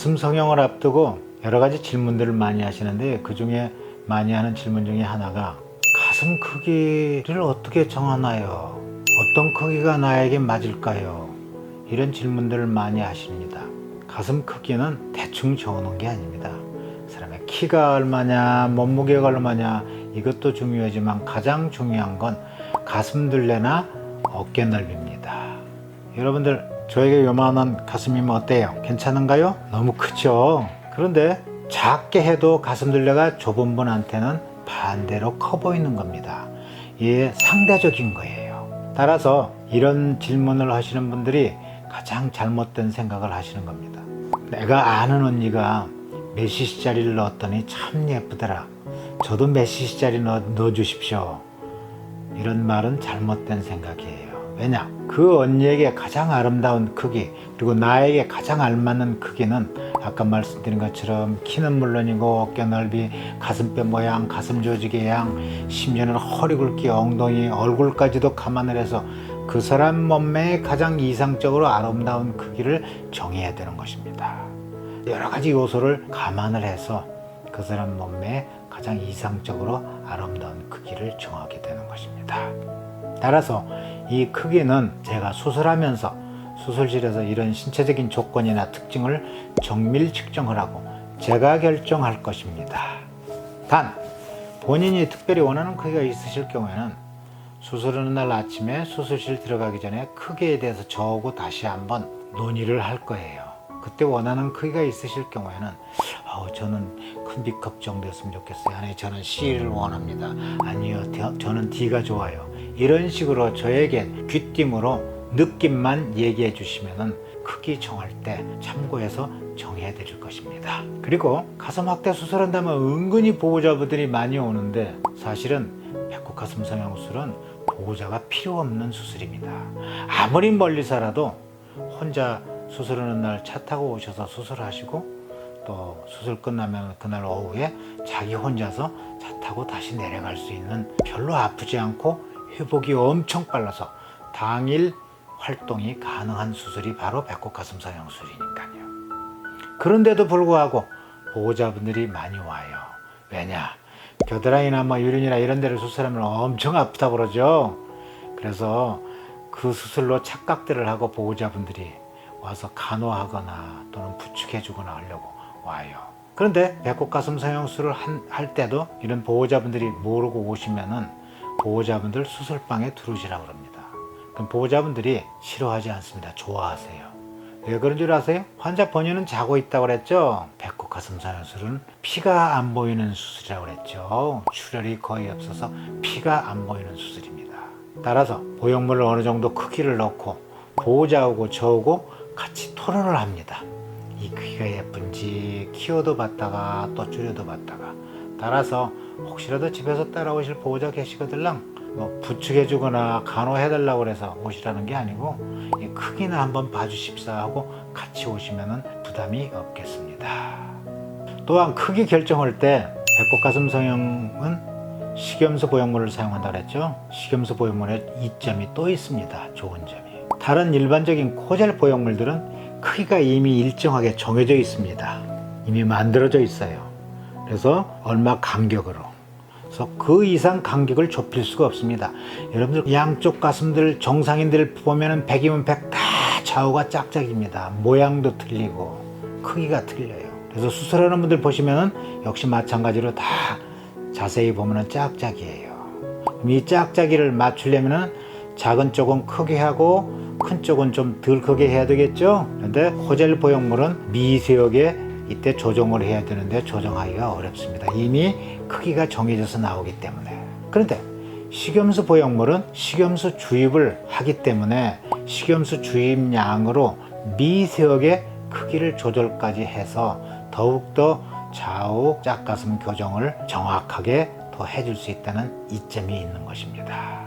가슴 성형을 앞두고 여러 가지 질문들을 많이 하시는데 그 중에 많이 하는 질문 중에 하나가 가슴 크기를 어떻게 정하나요? 어떤 크기가 나에게 맞을까요? 이런 질문들을 많이 하십니다. 가슴 크기는 대충 정하는 게 아닙니다. 사람의 키가 얼마냐, 몸무게가 얼마냐 이것도 중요하지만 가장 중요한 건 가슴 둘레나 어깨 넓입니다. 여러분들 저에게 요만한 가슴이면 어때요? 괜찮은가요? 너무 크죠? 그런데 작게 해도 가슴 둘레가 좁은 분한테는 반대로 커 보이는 겁니다. 이게 상대적인 거예요. 따라서 이런 질문을 하시는 분들이 가장 잘못된 생각을 하시는 겁니다. 내가 아는 언니가 몇 cc짜리를 넣었더니 참 예쁘더라. 저도 몇 cc짜리 넣어, 넣어주십시오. 이런 말은 잘못된 생각이에요. 왜냐? 그 언니에게 가장 아름다운 크기, 그리고 나에게 가장 알맞는 크기는 아까 말씀드린 것처럼 키는 물론이고 어깨 넓이, 가슴뼈 모양, 가슴 조직의 양, 심지어는 허리 굵기, 엉덩이, 얼굴까지도 감안을 해서 그 사람 몸매에 가장 이상적으로 아름다운 크기를 정해야 되는 것입니다. 여러 가지 요소를 감안을 해서 그 사람 몸매에 가장 이상적으로 아름다운 크기를 정하게 되는 것입니다. 따라서 이 크기는 제가 수술하면서 수술실에서 이런 신체적인 조건이나 특징을 정밀 측정을 하고 제가 결정할 것입니다. 단 본인이 특별히 원하는 크기가 있으실 경우에는 수술하는 날 아침에 수술실 들어가기 전에 크기에 대해서 저하고 다시 한번 논의를 할 거예요. 그때 원하는 크기가 있으실 경우에는 어, 저는 큰 B컵 정도였으면 좋겠어요. 아니 저는 C를 원합니다. 아니요 저- 저는 D가 좋아요. 이런 식으로 저에게 귀띔으로 느낌만 얘기해 주시면은 크기 정할 때 참고해서 정해야 될 것입니다. 그리고 가슴 확대 수술한다면 은근히 보호자분들이 많이 오는데 사실은 배꼽 가슴 성형술은 보호자가 필요 없는 수술입니다. 아무리 멀리 살아도 혼자 수술하는 날 차 타고 오셔서 수술하시고 또 수술 끝나면 그날 오후에 자기 혼자서 차 타고 다시 내려갈 수 있는 별로 아프지 않고 회복이 엄청 빨라서 당일 활동이 가능한 수술이 바로 배꼽 가슴 성형술이니까요. 그런데도 불구하고 보호자분들이 많이 와요. 왜냐? 겨드랑이나 뭐 유린이나 이런 데를 수술하면 엄청 아프다 그러죠. 그래서 그 수술로 착각들을 하고 보호자분들이 와서 간호하거나 또는 부축해주거나 하려고 와요. 그런데 배꼽 가슴 성형술을 한- 할 때도 이런 보호자분들이 모르고 오시면은 보호자분들 수술방에 들어오시라고 그럽니다. 그럼 보호자분들이 싫어하지 않습니다. 좋아하세요. 왜 그런 줄 아세요? 환자 본인은 자고 있다고 그랬죠. 배꼽 가슴 성형술은 피가 안 보이는 수술이라고 그랬죠. 출혈이 거의 없어서 피가 안 보이는 수술입니다. 따라서 보형물을 어느 정도 크기를 넣고 보호자하고 저하고 같이 토론을 합니다. 이 크기가 예쁜지 키워도 봤다가 또 줄여도 봤다가 따라서 혹시라도 집에서 따라오실 보호자 계시거들랑 뭐 부축해주거나 간호해달라고 그래서 오시라는 게 아니고 이 크기나 한번 봐주십사 하고 같이 오시면 부담이 없겠습니다. 또한 크기 결정할 때 배꼽 가슴 성형은 식염수 보형물을 사용한다 그랬죠. 식염수 보형물에 이점이 또 있습니다. 좋은 점이. 다른 일반적인 코젤 보형물들은 크기가 이미 일정하게 정해져 있습니다. 이미 만들어져 있어요. 그래서 얼마 간격으로. 그래서 그 이상 간격을 좁힐 수가 없습니다. 여러분들 양쪽 가슴들 정상인들 보면은 100이면 100 다 좌우가 짝짝입니다. 모양도 틀리고 크기가 틀려요. 그래서 수술하는 분들 보시면은 역시 마찬가지로 다 자세히 보면은 짝짝이에요. 이 짝짝이를 맞추려면은 작은 쪽은 크게 하고 큰 쪽은 좀 덜 크게 해야 되겠죠. 그런데 호젤 보형물은 미세하게 이때 조정을 해야 되는데 조정하기가 어렵습니다. 이미 크기가 정해져서 나오기 때문에. 그런데 식염수 보형물은 식염수 주입을 하기 때문에 식염수 주입량으로 미세하게 크기를 조절까지 해서 더욱더 좌우 짝가슴 교정을 정확하게 더 해줄 수 있다는 이점이 있는 것입니다.